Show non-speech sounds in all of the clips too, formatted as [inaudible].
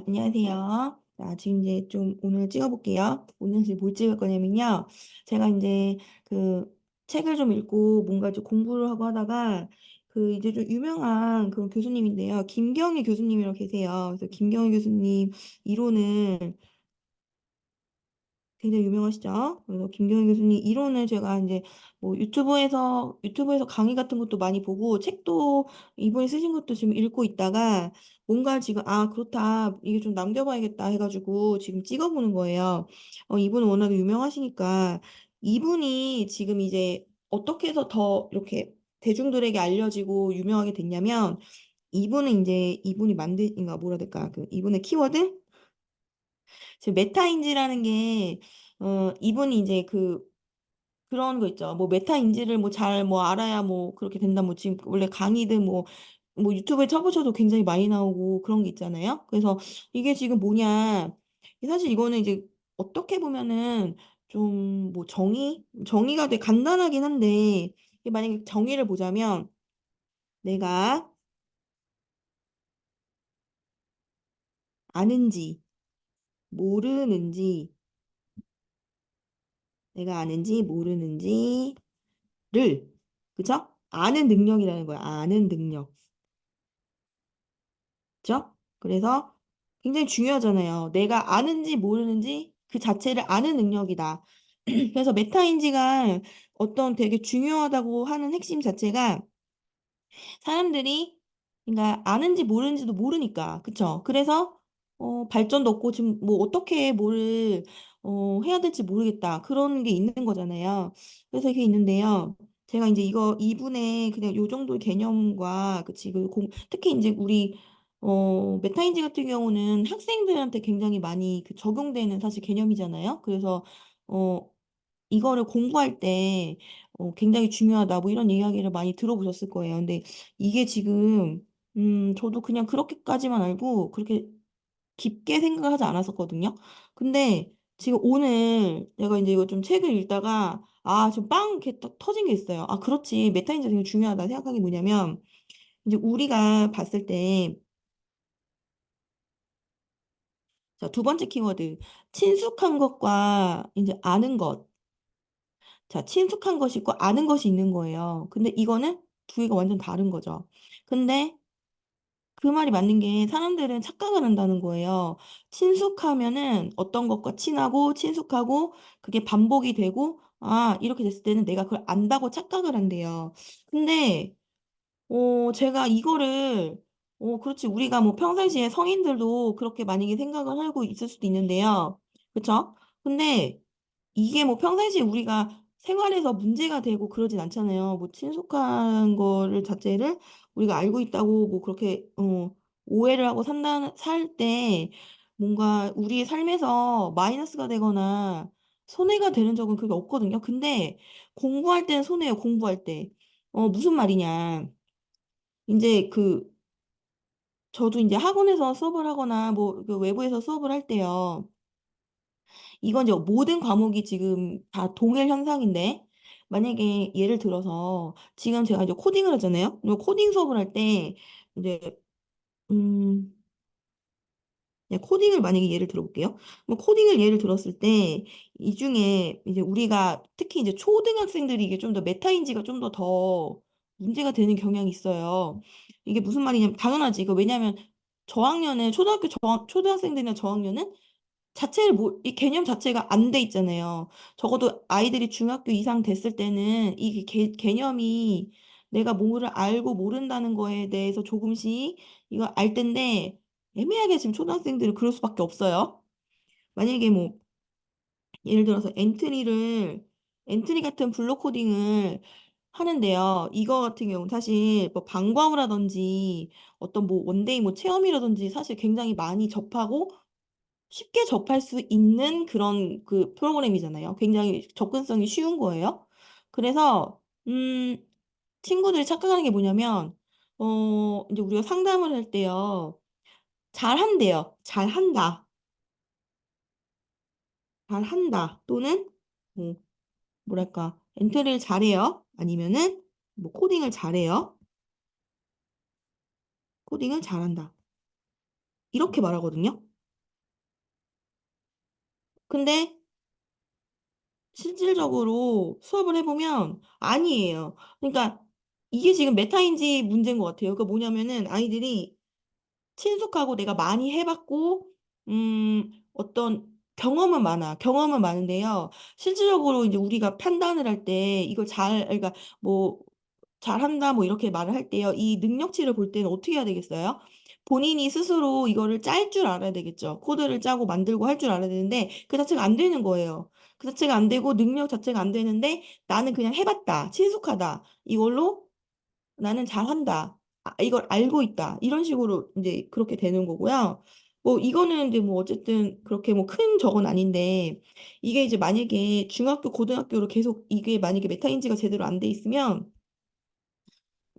자, 안녕하세요. 자, 지금 이제 좀 오늘 찍어볼게요. 오늘 뭘 찍을 거냐면요. 제가 이제 그 책을 좀 읽고 뭔가 좀 공부를 하고 하다가 그 이제 좀 유명한 그런 교수님인데요. 김경희 교수님이라고 계세요. 그래서 김경희 교수님 이론을 굉장히 유명하시죠? 그래서 김경희 교수님 이론을 제가 이제 뭐 유튜브에서 유튜브에서 강의 같은 것도 많이 보고 책도 이번에 쓰신 것도 지금 읽고 있다가 뭔가 지금 아 그렇다 이게 좀 남겨봐야겠다 해가지고 지금 찍어보는 거예요. 어, 이분은 워낙에 유명하시니까 이분이 지금 이제 어떻게 해서 더 이렇게 대중들에게 알려지고 유명하게 됐냐면 이분은 이제 이분이 만든 그러니까 뭐라 될까 그 이분의 키워드 지금 메타인지라는 게, 어, 이분이 이제 그, 그런 거 있죠. 뭐 메타인지를 뭐 잘 뭐 알아야 뭐 그렇게 된다. 뭐 지금 원래 강의든 뭐, 뭐 유튜브에 쳐보셔도 굉장히 많이 나오고 그런 게 있잖아요. 그래서 이게 지금 뭐냐. 사실 이거는 이제 어떻게 보면은 좀 뭐 정의? 정의가 되게 간단하긴 한데, 만약에 정의를 보자면 내가 아는지, 모르는지, 내가 아는지, 모르는지, 를, 그죠? 아는 능력이라는 거야. 아는 능력. 그죠? 그래서 굉장히 중요하잖아요. 내가 아는지 모르는지 그 자체를 아는 능력이다. [clears throat] 그래서 메타인지가 어떤 되게 중요하다고 하는 핵심 자체가 사람들이 그러니까 아는지 모르는지도 모르니까 그쵸? 그래서 어, 발전도 없고 지금 뭐 어떻게 뭘 어, 해야 될지 모르겠다 그런 게 있는 거잖아요. 그래서 이게 있는데요. 제가 이제 이거 이분의 그냥 요 정도의 개념과 그 공, 특히 이제 우리 어, 메타인지 같은 경우는 학생들한테 굉장히 많이 그 적용되는 사실 개념이잖아요. 그래서 어, 이거를 공부할 때 어, 굉장히 중요하다 뭐 이런 이야기를 많이 들어보셨을 거예요. 근데 이게 지금 음 저도 그냥 그렇게까지만 알고 그렇게 깊게 생각을 하지 않았었거든요. 근데 지금 오늘 내가 이제 이거 좀 책을 읽다가 아, 좀 빵 이렇게 딱 터진 게 있어요. 아, 그렇지. 메타 인지 되게 중요하다 생각한 게 뭐냐면 이제 우리가 봤을 때 자, 두 번째 키워드 친숙한 것과 이제 아는 것. 자, 친숙한 것이 있고 아는 것이 있는 거예요. 근데 이거는 두 개가 완전 다른 거죠. 근데 그 말이 맞는 게 사람들은 착각을 한다는 거예요. 친숙하면은 어떤 것과 친하고 친숙하고 그게 반복이 되고 아, 이렇게 됐을 때는 내가 그걸 안다고 착각을 한대요. 근데 어, 제가 이거를 어, 그렇지. 우리가 뭐 평상시에 성인들도 그렇게 만약에 생각을 하고 있을 수도 있는데요. 그쵸? 근데 이게 뭐 평상시에 우리가 생활에서 문제가 되고 그러진 않잖아요. 뭐 친숙한 거를 자체를 우리가 알고 있다고 뭐 그렇게 어, 오해를 하고 산다 살 때 뭔가 우리의 삶에서 마이너스가 되거나 손해가 되는 적은 그게 없거든요. 근데 공부할 때는 손해예요. 공부할 때. 어, 무슨 말이냐. 이제 그 저도 이제 학원에서 수업을 하거나 뭐 그 외부에서 수업을 할 때요. 이건 이제 모든 과목이 지금 다 동일 현상인데 만약에 예를 들어서 지금 제가 이제 코딩을 하잖아요. 코딩 수업을 할 때 이제 음 네, 코딩을 만약에 예를 들어볼게요. 뭐 코딩을 예를 들었을 때 이 중에 이제 우리가 특히 이제 초등학생들이 이게 좀 더 메타인지가 좀 더 더 문제가 되는 경향이 있어요. 이게 무슨 말이냐면 당연하지. 이거 왜냐면 저학년은 초등학교 저, 초등학생들이나 저학년은 자체를 뭐, 이 개념 자체가 안 돼 있잖아요. 적어도 아이들이 중학교 이상 됐을 때는 이 개, 개념이 내가 뭐를 알고 모른다는 거에 대해서 조금씩 이거 알 텐데 애매하게 지금 초등학생들은 그럴 수밖에 없어요. 만약에 뭐 예를 들어서 엔트리를 엔트리 같은 블록 코딩을 하는데요. 이거 같은 경우는 사실 뭐 방과후라든지 어떤 뭐 원데이 뭐 체험이라든지 사실 굉장히 많이 접하고 쉽게 접할 수 있는 그런 그 프로그램이잖아요. 굉장히 접근성이 쉬운 거예요. 그래서 음 친구들이 착각하는 게 뭐냐면 어 이제 우리가 상담을 할 때요. 잘한대요. 잘한다. 잘한다. 또는 뭐 뭐랄까 엔트리를 잘해요. 아니면은 뭐 코딩을 잘해요. 코딩을 잘한다. 이렇게 말하거든요. 근데 실질적으로 수업을 해보면 아니에요. 그러니까 이게 지금 메타인지 문제인 것 같아요. 그러니까 뭐냐면은 아이들이 친숙하고 내가 많이 해봤고, 음, 어떤 경험은 많아. 경험은 많은데요. 실질적으로 이제 우리가 판단을 할 때 이걸 잘, 그러니까 뭐, 잘한다, 뭐 이렇게 말을 할 때요. 이 능력치를 볼 때는 어떻게 해야 되겠어요? 본인이 스스로 이거를 짤 줄 알아야 되겠죠. 코드를 짜고 만들고 할 줄 알아야 되는데 그 자체가 안 되는 거예요. 그 자체가 안 되고 능력 자체가 안 되는데 나는 그냥 해봤다. 친숙하다. 이걸로 나는 잘한다. 아, 이걸 알고 있다. 이런 식으로 이제 그렇게 되는 거고요. 뭐 이거는 이제 뭐 어쨌든 그렇게 뭐 큰 적은 아닌데 이게 이제 만약에 중학교, 고등학교로 계속 이게 만약에 메타인지가 제대로 안 돼 있으면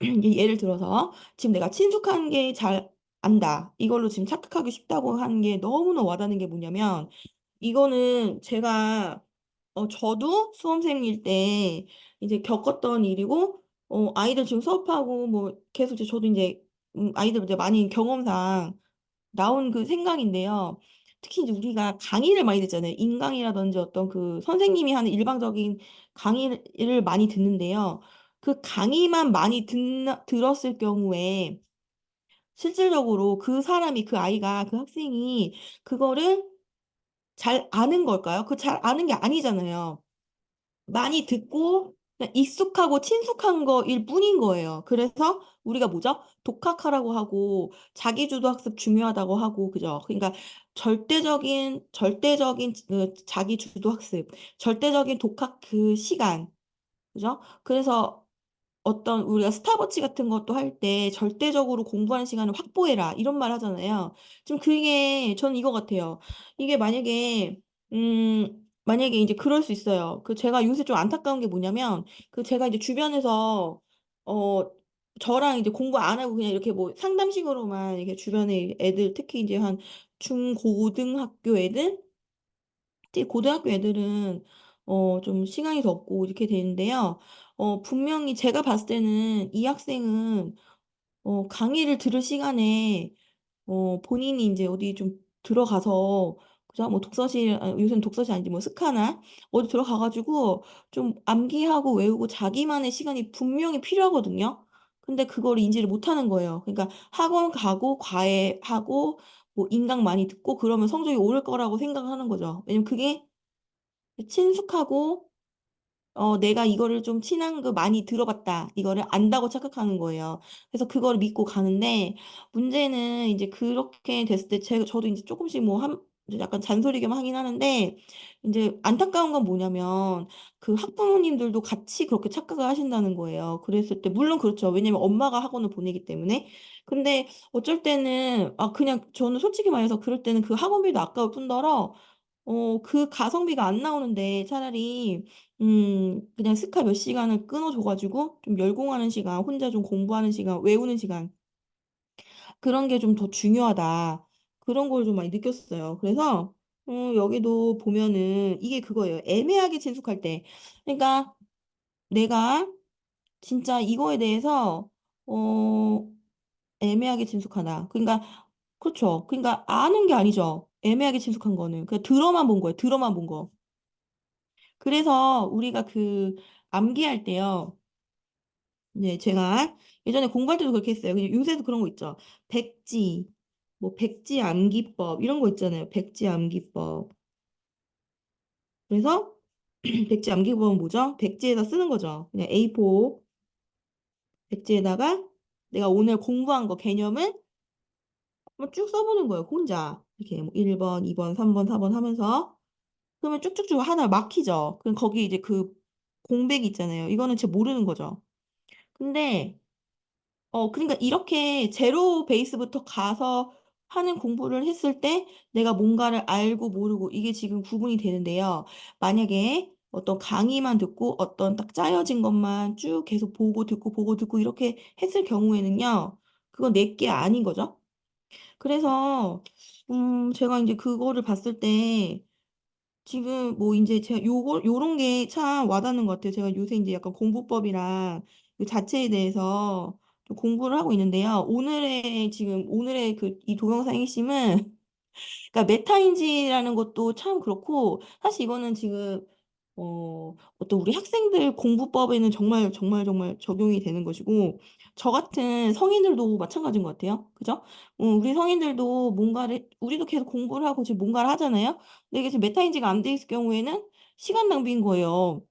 [clears throat] 예를 들어서 지금 내가 친숙한 게 잘 안다. 이걸로 지금 착각하기 쉽다고 하는 게 너무나 와닿는 게 뭐냐면 이거는 제가 어 저도 수험생일 때 이제 겪었던 일이고 어 아이들 지금 수업하고 뭐 계속 이제 저도 이제 음 아이들 이제 많이 경험상 나온 그 생각인데요. 특히 이제 우리가 강의를 많이 듣잖아요. 인강이라든지 어떤 그 선생님이 하는 일방적인 강의를 많이 듣는데요. 그 강의만 많이 듣, 들었을 경우에 실질적으로 그 사람이 그 아이가 그 학생이 그거를 잘 아는 걸까요? 그 잘 아는 게 아니잖아요. 많이 듣고 익숙하고 친숙한 거일 뿐인 거예요. 그래서 우리가 뭐죠? 독학하라고 하고 자기주도 학습 중요하다고 하고 그죠? 그러니까 절대적인 절대적인 그 자기주도 학습, 절대적인 독학 그 시간 그죠? 그래서 어떤 우리가 스탑워치 같은 것도 할 때 절대적으로 공부하는 시간을 확보해라 이런 말 하잖아요. 지금 그게 저는 이거 같아요. 이게 만약에 음 만약에 이제 그럴 수 있어요. 그 제가 요새 좀 안타까운 게 뭐냐면 그 제가 이제 주변에서 어 저랑 이제 공부 안 하고 그냥 이렇게 뭐 상담식으로만 이렇게 주변에 애들 특히 이제 한 중고등학교 애들 특히 고등학교 애들은 어 좀 시간이 더 없고 이렇게 되는데요. 어 분명히 제가 봤을 때는 이 학생은 어 강의를 들을 시간에 어 본인이 인제 어디 좀 들어가서 그죠? 뭐 독서실 아 요새는 독서실 아니지 뭐 스카나 어디 들어가 가지고 좀 암기하고 외우고 자기만의 시간이 분명히 필요하거든요. 근데 그거를 인지를 못하는 거예요. 그러니까 학원 가고 과외하고 뭐 인강 많이 듣고 그러면 성적이 오를 거라고 생각을 하는 거죠. 왜냐면 그게 친숙하고 어 내가 이거를 좀 친한 거 많이 들어봤다. 이거를 안다고 착각하는 거예요. 그래서 그거를 믿고 가는데 문제는 인제 그렇게 됐을 때 제가 저도 인제 쪼끔씩 뭐한 약간 잔소리 겸 하긴 하는데 인제 안타까운 건 뭐냐면 그 학부모님들도 같이 그렇게 착각을 하신다는 거예요. 그랬을 때 물론 그렇죠. 왜냐면 엄마가 학원을 보내기 때문에. 근데 어쩔 때는 아 그냥 저는 솔직히 말해서 그럴 때는 그 학원비도 아까울 뿐더러 어 그 가성비가 안 나오는데 차라리 음 그냥 스카 몇 시간을 끊어 줘 가지고 좀 열공하는 시간, 혼자 좀 공부하는 시간, 외우는 시간 그런 게 좀 더 중요하다. 그런 걸 좀 많이 느꼈어요. 그래서 어 여기도 보면은 이게 그거예요. 애매하게 친숙할 때. 그러니까 내가 진짜 이거에 대해서 어 애매하게 친숙하다. 그러니까 그렇죠. 그러니까 아는 게 아니죠. 애매하게 친숙한 거는. 그냥 들어만 본 거예요, 들어만 본 거. 그래서 우리가 그 암기할 때요. 네 제가 예전에 공부할 때도 그렇게 했어요. 그냥 요새도 그런 거 있죠. 백지, 뭐 백지 암기법 이런 거 있잖아요. 백지 암기법. 그래서 [clears throat] 백지 암기법은 뭐죠? 백지에다 쓰는 거죠. 그냥 A4 백지에다가 내가 오늘 공부한 거 개념을 한번 쭉 써 보는 거예요, 혼자. 이렇게 뭐 1 번, 2 번, 3 번, 4번 하면서 그러면 쭉쭉쭉 하나 막히죠. 그럼 거기 이제 그 공백이 있잖아요. 이거는 진짜 모르는 거죠. 근데 어 그러니까 이렇게 제로 베이스부터 가서 하는 공부를 했을 때 내가 뭔가를 알고 모르고 이게 지금 구분이 되는데요. 만약에 어떤 강의만 듣고 어떤 딱 짜여진 것만 쭉 계속 보고 듣고 보고 듣고 이렇게 했을 경우에는요. 그건 내게 아닌 거죠. 그래서 음 제가 인제 그거를 봤을 때 지금 뭐 인제 제가 요거 요런 게 참 와닿는 것 같아요. 제가 요새 인제 약간 공부법이랑 그 자체에 대해서 좀 공부를 하고 있는데요. 오늘의 지금 오늘의 그 이 동영상의 핵심은 [laughs] 그러니까 메타인지라는 것도 참 그렇고 사실 이거는 지금 어, 어떤 우리 학생들 공부법에는 정말 정말 정말 적용이 되는 것이고 저 같은 성인들도 마찬가지인 것 같아요. 그죠? 어, 우리 성인들도 뭔가를 우리도 계속 공부를 하고 지금 뭔가를 하잖아요. 근데 이게 지금 메타인지가 안 돼 있을 경우에는 시간 낭비인 거예요.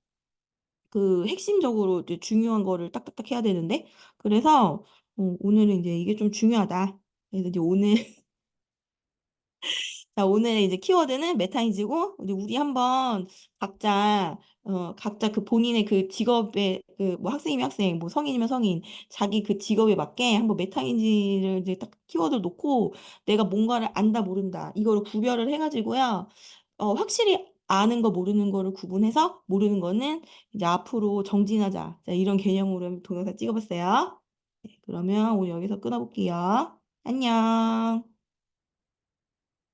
그 핵심적으로 이제 중요한 거를 딱딱딱 해야 되는데 그래서 어, 오늘은 이제 이게 좀 중요하다. 그래서 이제 오늘 [laughs] 자, 오늘의 이제 키워드는 메타인지고, 우리 우리 한번 각자, 어, 각자 그 본인의 그 직업에, 그 뭐 학생이면 학생, 뭐 성인이면 성인, 자기 그 직업에 맞게 한번 메타인지를 이제 딱 키워드를 놓고 내가 뭔가를 안다, 모른다. 이거를 구별을 해 가지고요. 어, 확실히 아는 거, 모르는 거를 구분해서 모르는 거는 이제 앞으로 정진하자. 자, 이런 개념으로 동영상 찍어 봤어요. 네, 그러면 오늘 여기서 끊어 볼게요. 안녕.